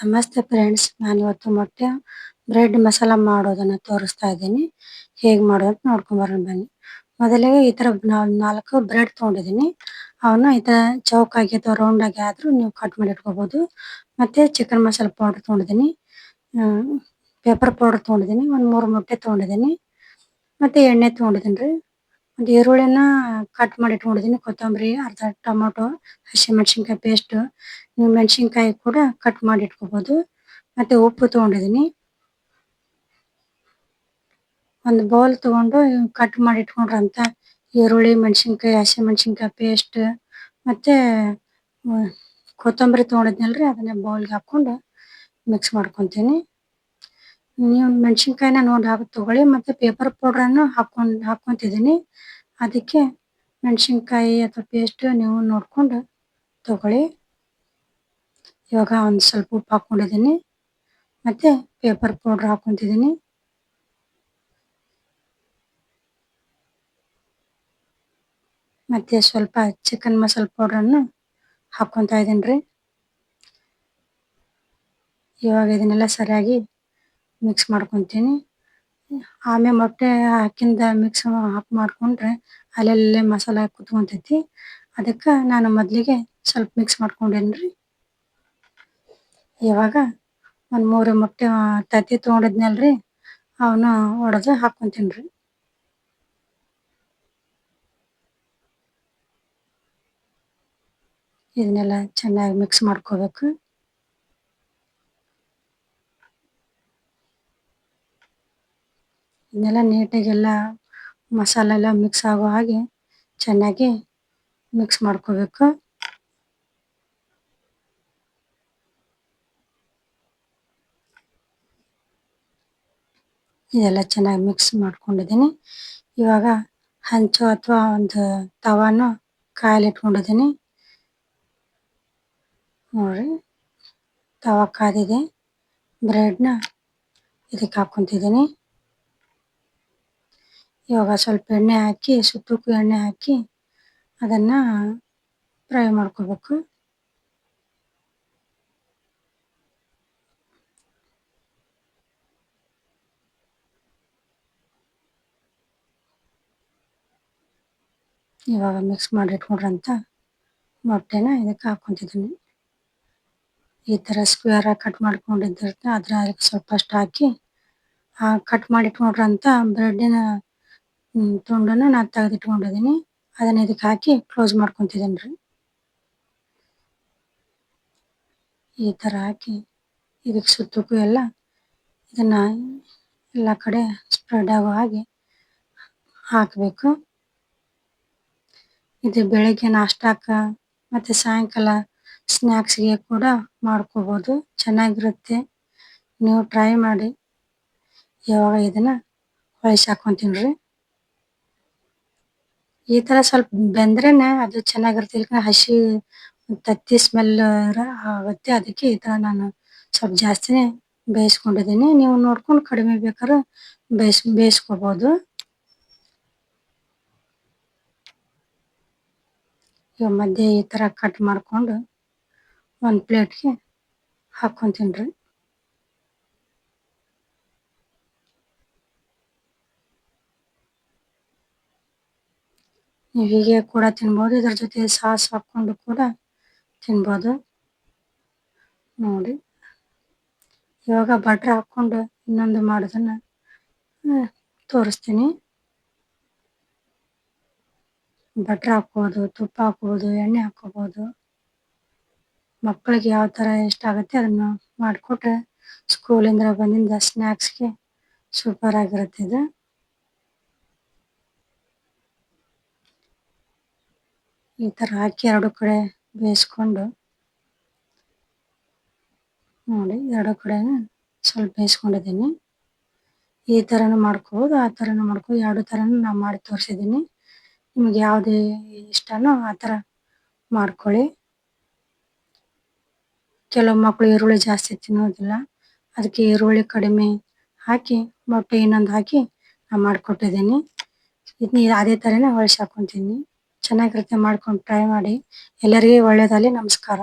ನಮಸ್ತೆ ಫ್ರೆಂಡ್ಸ್ ನಾನು ಇವತ್ತು ಮೊಟ್ಟೆ ಬ್ರೆಡ್ ಮಸಾಲಾ ಮಾಡೋದನ್ನ ತೋರಿಸ್ತಾ ಇದ್ದೀನಿ. ಹೇಗೆ ಮಾಡೋದು ನೋಡ್ಕೊಂಡ್ ಬರೋಣ ಬನ್ನಿ. ಮೊದಲಿಗೆ ಈ ತರ ನಾಲ್ಕು ಬ್ರೆಡ್ ತಗೊಂಡಿದ್ದೀನಿ. ಅವನ್ನ ಈ ತರ ಚೌಕಾಗಿ ಅಥವಾ ರೌಂಡ್ ಆಗಿ ಆದ್ರೂ ನೀವು ಕಟ್ ಮಾಡಿ ಇಟ್ಕೋಬಹುದು ಮತ್ತೆ ಚಿಕನ್ ಮಸಾಲಾ ಪೌಡರ್ ತಗೊಂಡಿದ್ದೀನಿ. ಪೇಪರ್ ಪೌಡರ್ ತಗೊಂಡಿದ್ದೀನಿ. ಒಂದ್ ಮೂರು ಮೊಟ್ಟೆ ತಗೊಂಡಿದ್ದೀನಿ. ಮತ್ತೆ ಎಣ್ಣೆ ತಗೊಂಡಿದ್ದೀನಿ ರೀ. ಒಂದು ಈರುಳ್ಳಿನ ಕಟ್ ಮಾಡಿ ಇಟ್ಕೊಂಡಿದ್ದೀನಿ ಕೊತ್ತಂಬರಿ, ಅರ್ಧ ಟೊಮೊಟೊ ಹಸಿಮೆಣಸಿನಕಾಯಿ ಪೇಸ್ಟ್ ಮೆಣಸಿನಕಾಯಿ ಕೂಡ ಕಟ್ ಮಾಡಿ ಇಟ್ಕೋಬಹುದು ಮತ್ತೆ ಉಪ್ಪು ತಗೊಂಡಿದ್ದೀನಿ ಒಂದು ಬೌಲ್ ತಗೊಂಡು ಕಟ್ ಮಾಡಿ ಇಟ್ಕೊಂಡಿರೋಂತ. ಈರುಳ್ಳಿ, ಮೆಣಸಿನಕಾಯಿ ಹಸಿಮೆಣಸಿನಕಾಯಿ ಪೇಸ್ಟ್ ಮತ್ತೆ ಕೊತ್ತಂಬರಿ ತಗೊಂಡಿದ್ನಲ್ರಿ, ಅದನ್ನ ಬೌಲ್ಗೆ ಹಾಕೊಂಡು ಮಿಕ್ಸ್ ಮಾಡ್ಕೊಂತೀನಿ. ನೀವು ಮೆಣಸಿನಕಾಯಿನ ನೋಡಿ ಹಾಕಿ, ತಗೊಳ್ಳಿ. ಮತ್ತೆ ಪೇಪರ್ ಪೌಡ್ರನ್ನು ಹಾಕೊಂಡ್ ಹಾಕೊಂತಿದ್ದೀನಿ ಅದಕ್ಕೆ ಮೆಣಸಿನಕಾಯಿ ಅಥವಾ ಪೇಸ್ಟ್ ನೀವು ನೋಡ್ಕೊಂಡು ತಗೊಳ್ಳಿ. ಇವಾಗ ಒಂದು ಸ್ವಲ್ಪ ಉಪ್ಪು ಹಾಕ್ಕೊಂಡಿದ್ದೀನಿ ಮತ್ತು ಪೇಪರ್ ಪೌಡ್ರ್ ಹಾಕೊಂತಿದ್ದೀನಿ ಮತ್ತು ಸ್ವಲ್ಪ ಚಿಕನ್ ಮಸಾಲ ಪೌಡ್ರನ್ನು ಅನ್ನು ಇದ್ದೀನಿ ರೀ. ಇವಾಗ ಇದನ್ನೆಲ್ಲ ಸರಿಯಾಗಿ ಮಿಕ್ಸ್ ಮಾಡ್ಕೊಂತೀನಿ. ಆಮೇಲೆ ಮೊಟ್ಟೆ ಹಾಕಿಂದ ಮಿಕ್ಸ್ ಹಾಕಿ ಮಾಡ್ಕೊಂಡ್ರೆ ಅಲ್ಲಲ್ಲೇ ಮಸಾಲಾ ಕುತ್ಕೊಂತೈತಿ. ಅದಕ್ಕ ನಾನು ಮೊದಲಿಗೆ ಸ್ವಲ್ಪ ಮಿಕ್ಸ್ ಮಾಡ್ಕೊಂಡೇನ್ರಿ. ಇವಾಗ ಒಂದ್ ಮೂರು ಮೊಟ್ಟೆ ತತ್ತಿ ತಗೊಂಡಿದ್ನಲ್ರಿ ಅವನ್ನ ಒಡೆದು ಹಾಕೊಂತೀನ್ರಿ. ಇದನ್ನೆಲ್ಲ ಚೆನ್ನಾಗಿ ಮಿಕ್ಸ್ ಮಾಡ್ಕೋಬೇಕು. ಇದನ್ನೆಲ್ಲ ನೀಟಾಗಿ ಎಲ್ಲ ಮಸಾಲೆ ಎಲ್ಲ ಮಿಕ್ಸ್ ಆಗೋ ಹಾಗೆ ಚೆನ್ನಾಗಿ ಮಿಕ್ಸ್ ಮಾಡ್ಕೋಬೇಕು. ಇದೆಲ್ಲ ಚೆನ್ನಾಗಿ ಮಿಕ್ಸ್ ಮಾಡ್ಕೊಂಡಿದ್ದೀನಿ. ಇವಾಗ ಹಂಚು ಅಥವಾ ಒಂದು ತವಾನು ಕಾಯಲಿಟ್ಕೊಂಡಿದ್ದೀನಿ. ನೋಡ್ರಿ ತವಾ ಕಾದಿದೆ. ಬ್ರೆಡ್ನ ಇದಕ್ಕೆ ಹಾಕೊಂತಿದ್ದೀನಿ ಇವಾಗ ಸ್ವಲ್ಪ ಎಣ್ಣೆ ಹಾಕಿ ಸುತ್ತಕ್ಕೂ ಎಣ್ಣೆ ಹಾಕಿ ಅದನ್ನ ಫ್ರೈ ಮಾಡ್ಕೋಬೇಕು. ಇವಾಗ ಮಿಕ್ಸ್ ಮಾಡಿ ಇಟ್ಕೊಂಡ್ರಂತ ಮೊಟ್ಟೆನ ಇದಕ್ಕೆ ಹಾಕೊಂತಿದ್ದೀನಿ ಈ ತರ ಸ್ಕ್ವೇರ್ ಆಗಿ ಕಟ್ ಮಾಡ್ಕೊಂಡಿದ್ದಿರ್ತ ಅದ್ರ ಸ್ವಲ್ಪ ಅಷ್ಟು ಹಾಕಿ ಕಟ್ ಮಾಡಿ ಇಟ್ಕೊಂಡ್ರಂತ ಬ್ರೆಡ್ಡಿನ ತುಂಡನ್ನ ನಾನು ತೆಗೆದು ಇಟ್ಕೊಂಡಿದ್ದೀನಿ ಅದನ್ನ ಇದಕ್ಕೆ ಹಾಕಿ ಕ್ಲೋಸ್ ಮಾಡ್ಕೊಂತಿದ್ದೀನಿ ರೀ. ಈ ಥರ ಹಾಕಿ ಇದಕ್ಕೆ ಸುತ್ತಕ್ಕೂ ಎಲ್ಲ ಇದನ್ನ ಎಲ್ಲ ಕಡೆ ಸ್ಪ್ರೆಡ್ ಆಗೋ ಹಾಗೆ ಹಾಕಬೇಕು. ಇದು ಬೆಳಗ್ಗೆ ನಾಷ್ಟಾಕ ಮತ್ತೆ ಸಾಯಂಕಾಲ ಸ್ನ್ಯಾಕ್ಸ್ಗೆ ಕೂಡ ಮಾಡ್ಕೋಬೋದು. ಚೆನ್ನಾಗಿರುತ್ತೆ. ನೀವು ಟ್ರೈ ಮಾಡಿ. ಯಾವಾಗ ಇದನ್ನ ಹೊಳಿಸಿ ರೀ ಈ ತರ ಸ್ವಲ್ಪ ಬೆಂದ್ರೇನೆ ಅದು ಚೆನ್ನಾಗಿರುತ್ತೆ. ಹಸಿ ತತ್ತಿ ಸ್ಮೆಲ್ ಆಗುತ್ತೆ. ಅದಕ್ಕೆ ಈ ತರ ನಾನು ಸ್ವಲ್ಪ ಜಾಸ್ತಿನೇ ಬೇಯಿಸ್ಕೊಂಡಿದ್ದೀನಿ. ನೀವು ನೋಡ್ಕೊಂಡು ಕಡಿಮೆ ಬೇಕಾದ್ರೆ ಬೇಯಿಸ್ ಬೇಯಿಸ್ಕೋಬಹುದು ಇವಾಗ ಮಧ್ಯೆ ಈ ತರ ಕಟ್ ಮಾಡ್ಕೊಂಡು ಒಂದು ಪ್ಲೇಟ್ಗೆ ಹಾಕೊಂತೀನಿ ರೀ ನೀವು ಹೀಗೆ ಕೂಡ ತಿನ್ಬೋದು. ಇದರ ಜೊತೆ ಸಾಸ್ ಹಾಕೊಂಡು ಕೂಡ ತಿನ್ಬೋದು. ನೋಡಿ. ಇವಾಗ ಬಟ್ರ್ ಹಾಕೊಂಡು ಇನ್ನೊಂದು ಮಾಡೋದನ್ನ ತೋರಿಸ್ತೀನಿ. ಬಟ್ರ್ ಹಾಕ್ಬೋದು, ತುಪ್ಪ ಹಾಕ್ಬೋದು, ಎಣ್ಣೆ ಹಾಕೋಬಹುದು ಮಕ್ಕಳಿಗೆ ಯಾವ ತರ ಇಷ್ಟ ಆಗುತ್ತೆ ಅದನ್ನ ಮಾಡಿಕೊಟ್ರೆ ಸ್ಕೂಲಿಂದ ಬಂದಿಂದ ಸ್ನಾಕ್ಸ್ಗೆ ಸೂಪರ್ ಆಗಿರುತ್ತೆ ಇದು. ಈ ತರ ಹಾಕಿ ಎರಡು ಕಡೆ ಬೇಯಿಸ್ಕೊಂಡು ನೋಡಿ, ಎರಡು ಕಡೆ ಸ್ವಲ್ಪ ಬೇಯಿಸ್ಕೊಂಡಿದ್ದೀನಿ. ಈ ಥರನೂ ಮಾಡ್ಕೋಬಹುದು ಆ ಥರನೂ ಮಾಡ್ಕೋಬಹುದು ಎರಡು ಥರನೂ ನಾನು ಮಾಡಿ ತೋರಿಸಿದ್ದೀನಿ. ನಿಮ್ಗೆ ಯಾವುದೇ ಇಷ್ಟನೋ ಆ ತರ ಮಾಡ್ಕೊಳ್ಳಿ. ಕೆಲವು ಮಕ್ಕಳು ಈರುಳ್ಳಿ ಜಾಸ್ತಿ ತಿನ್ನೋದಿಲ್ಲ. ಅದಕ್ಕೆ ಈರುಳ್ಳಿ ಕಡಿಮೆ ಹಾಕಿ, ಮೊಟ್ಟೆ ಇನ್ನೊಂದು ಹಾಕಿ ನಾನು ಮಾಡಿಕೊಟ್ಟಿದ್ದೀನಿ. ಇದನ್ನ ಅದೇ ತರನೇ ಹೊಳ್ಸಿ ಹಾಕೊಂತೀನಿ. ಚೆನ್ನಾಗಿರುತ್ತೆ ಮಾಡ್ಕೊಂಡು ಟ್ರೈ ಮಾಡಿ. ಎಲ್ಲರಿಗೂ ಒಳ್ಳೇದಾಗಲಿ. ನಮಸ್ಕಾರ.